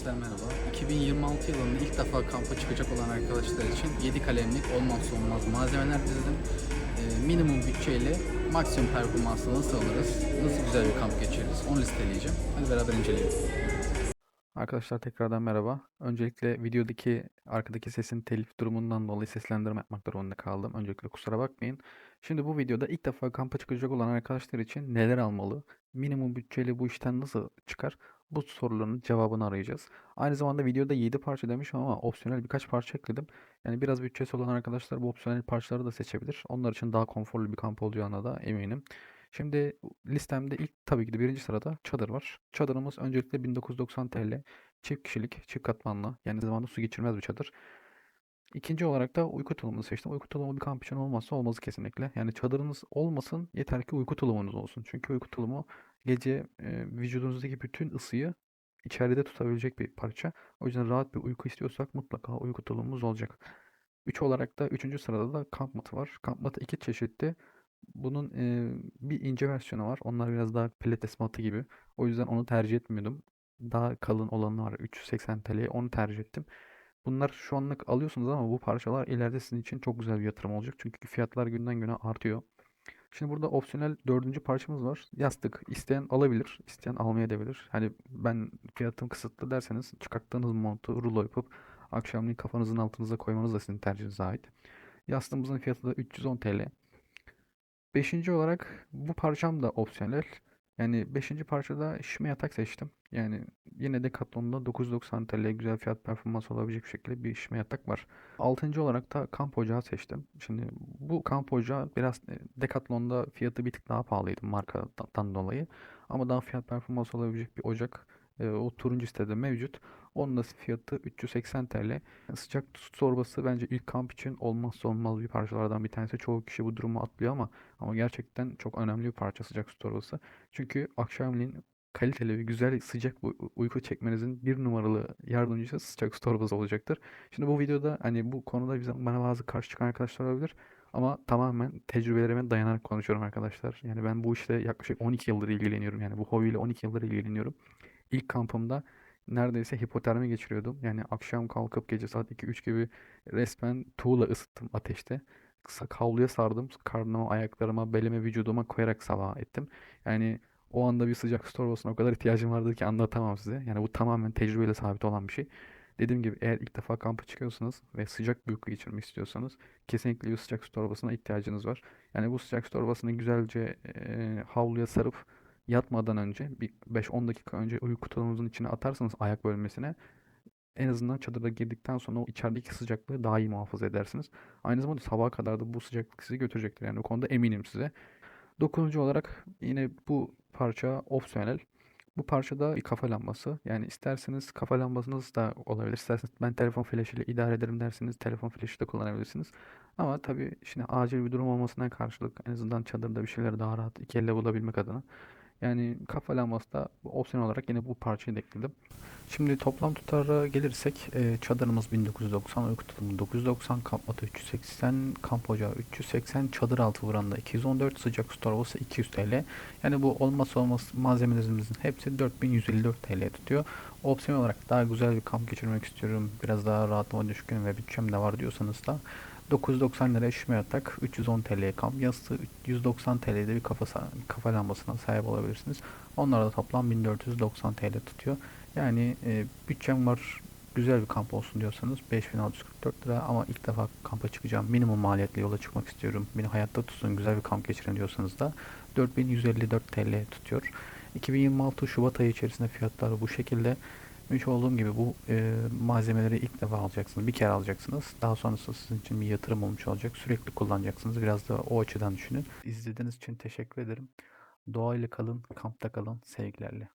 Arkadaşlar merhaba. 2026 yılında ilk defa kampa çıkacak olan arkadaşlar için 7 kalemlik olmazsa olmaz malzemeler dizdim. Ee, minimum bütçeyle maksimum performansla nasıl alırız, nasıl güzel bir kamp geçiririz onu listeleyeceğim. Hadi beraber inceleyelim. Arkadaşlar tekrardan merhaba. Öncelikle videodaki arkadaki sesin telif durumundan dolayı seslendirme yapmak durumunda kaldım. Öncelikle kusura bakmayın. Şimdi bu videoda ilk defa kampa çıkacak olan arkadaşlar için neler almalı, minimum bütçeyle bu işten nasıl çıkar, bu soruların cevabını arayacağız. Aynı zamanda videoda 7 parça demişim ama opsiyonel birkaç parça ekledim. Yani biraz bütçesi olan arkadaşlar bu opsiyonel parçaları da seçebilir. Onlar için daha konforlu bir kamp olacağına da eminim. Şimdi listemde ilk tabii ki de birinci sırada çadır var. Çadırımız öncelikle 1990 TL. Çift kişilik, çift katmanlı. Yani zamanda su geçirmez bir çadır. İkinci olarak da uyku tulumunu seçtim. Uyku tulumu bir kamp için olmazsa olmazı kesinlikle. Yani çadırınız olmasın yeter ki uyku tulumunuz olsun. Çünkü uyku tulumu gece e, vücudunuzdaki bütün ısıyı içeride tutabilecek bir parça. O yüzden rahat bir uyku istiyorsak mutlaka uyku tulumumuz olacak. Üç olarak da üçüncü sırada da kamp matı var. Kamp matı iki çeşitli. Bunun e, bir ince versiyonu var. Onlar biraz daha pilates matı gibi. O yüzden onu tercih etmiyordum. Daha kalın olanı var. 380 TL'ye onu tercih ettim. Bunlar şu anlık alıyorsunuz ama bu parçalar ileride sizin için çok güzel bir yatırım olacak. Çünkü fiyatlar günden güne artıyor. Şimdi burada opsiyonel dördüncü parçamız var. Yastık. İsteyen alabilir, isteyen almayabilir. Hani ben fiyatım kısıtlı derseniz çıkarttığınız montu rulo yapıp akşamleyin kafanızın altınıza koymanız da sizin tercihinize ait. Yastığımızın fiyatı da 310 TL. Beşinci olarak bu parçam da opsiyonel. Yani beşinci parçada şişme yatak seçtim. Yani yine Decathlon'da 990 TL güzel fiyat performans olabilecek bir şekilde bir şişme yatak var. Altıncı olarak da kamp ocağı seçtim. Şimdi bu kamp ocağı biraz e, Decathlon'da fiyatı bir tık daha pahalıydı markadan dolayı. Ama daha fiyat performans olabilecek bir ocak e, o turuncu sitede mevcut. Onun da fiyatı 380 TL. Sıcak su torbası bence ilk kamp için olmazsa olmaz bir parçalardan bir tanesi. Çoğu kişi bu durumu atlıyor ama ama gerçekten çok önemli bir parça sıcak su torbası. Çünkü akşamleyin kaliteli ve güzel sıcak uyku çekmenizin bir numaralı yardımcısı sıcak su torbası olacaktır. Şimdi bu videoda hani bu konuda bize bana bazı karşı çıkan arkadaşlar olabilir. Ama tamamen tecrübelerime dayanarak konuşuyorum arkadaşlar. Yani ben bu işte yaklaşık 12 yıldır ilgileniyorum. Yani bu hobiyle 12 yıldır ilgileniyorum. İlk kampımda neredeyse hipotermi geçiriyordum. Yani akşam kalkıp gece saat 2-3 gibi resmen tuğla ısıttım ateşte. Sa- Havluya sardım. Karnıma, ayaklarıma, belime, vücuduma koyarak sabah ettim. Yani o anda bir sıcak su torbasına o kadar ihtiyacım vardı ki anlatamam size. Yani bu tamamen tecrübeyle sabit olan bir şey. Dediğim gibi eğer ilk defa kampa çıkıyorsanız ve sıcak bir uyku geçirmek istiyorsanız kesinlikle bir sıcak su torbasına ihtiyacınız var. Yani bu sıcak su torbasını güzelce eee, havluya sarıp yatmadan önce bir 5-10 dakika önce uyku tulumunuzun içine atarsanız ayak bölmesine en azından çadıra girdikten sonra o içerideki sıcaklığı daha iyi muhafaza edersiniz. Aynı zamanda sabaha kadar da bu sıcaklık sizi götürecektir. Yani o konuda eminim size. Dokuzuncu olarak yine bu parça opsiyonel. Bu parçada bir kafa lambası. Yani isterseniz kafa lambasınız da olabilir. İsterseniz ben telefon flaşı ile idare ederim derseniz telefon flaşı da kullanabilirsiniz. Ama tabii şimdi acil bir durum olmasına karşılık en azından çadırda bir şeyleri daha rahat iki elle bulabilmek adına. Yani kafa lambası da opsiyon olarak yine bu parçayı da ekledim. Şimdi toplam tutara gelirsek e, çadırımız 1990, uyku tulumu 990, kamp matı 380, kamp ocağı 380, çadır altı buranda 214, sıcak su torbası 200 TL. Yani bu olmazsa olmaz malzemelerimizin hepsi 4154 TL tutuyor. Opsiyon olarak daha güzel bir kamp geçirmek istiyorum. Biraz daha rahatıma düşkün ve bütçem de var diyorsanız da 990 liraya şişme yatak, 310 TL kamp yastığı, 190 TL'de bir kafa, kafa lambasına sahip olabilirsiniz. Onlar da toplam 1490 TL tutuyor. Yani e, bütçem var güzel bir kamp olsun diyorsanız 5644 lira ama ilk defa kampa çıkacağım minimum maliyetle yola çıkmak istiyorum. Beni hayatta tutsun güzel bir kamp geçirin diyorsanız da 4154 TL tutuyor. 2026 Şubat ayı içerisinde fiyatlar bu şekilde. Demiş olduğum gibi bu e, malzemeleri ilk defa alacaksınız. Bir kere alacaksınız. Daha sonrası sizin için bir yatırım olmuş olacak. Sürekli kullanacaksınız. Biraz da o açıdan düşünün. İzlediğiniz için teşekkür ederim. Doğayla kalın, kampta kalın. Sevgilerle.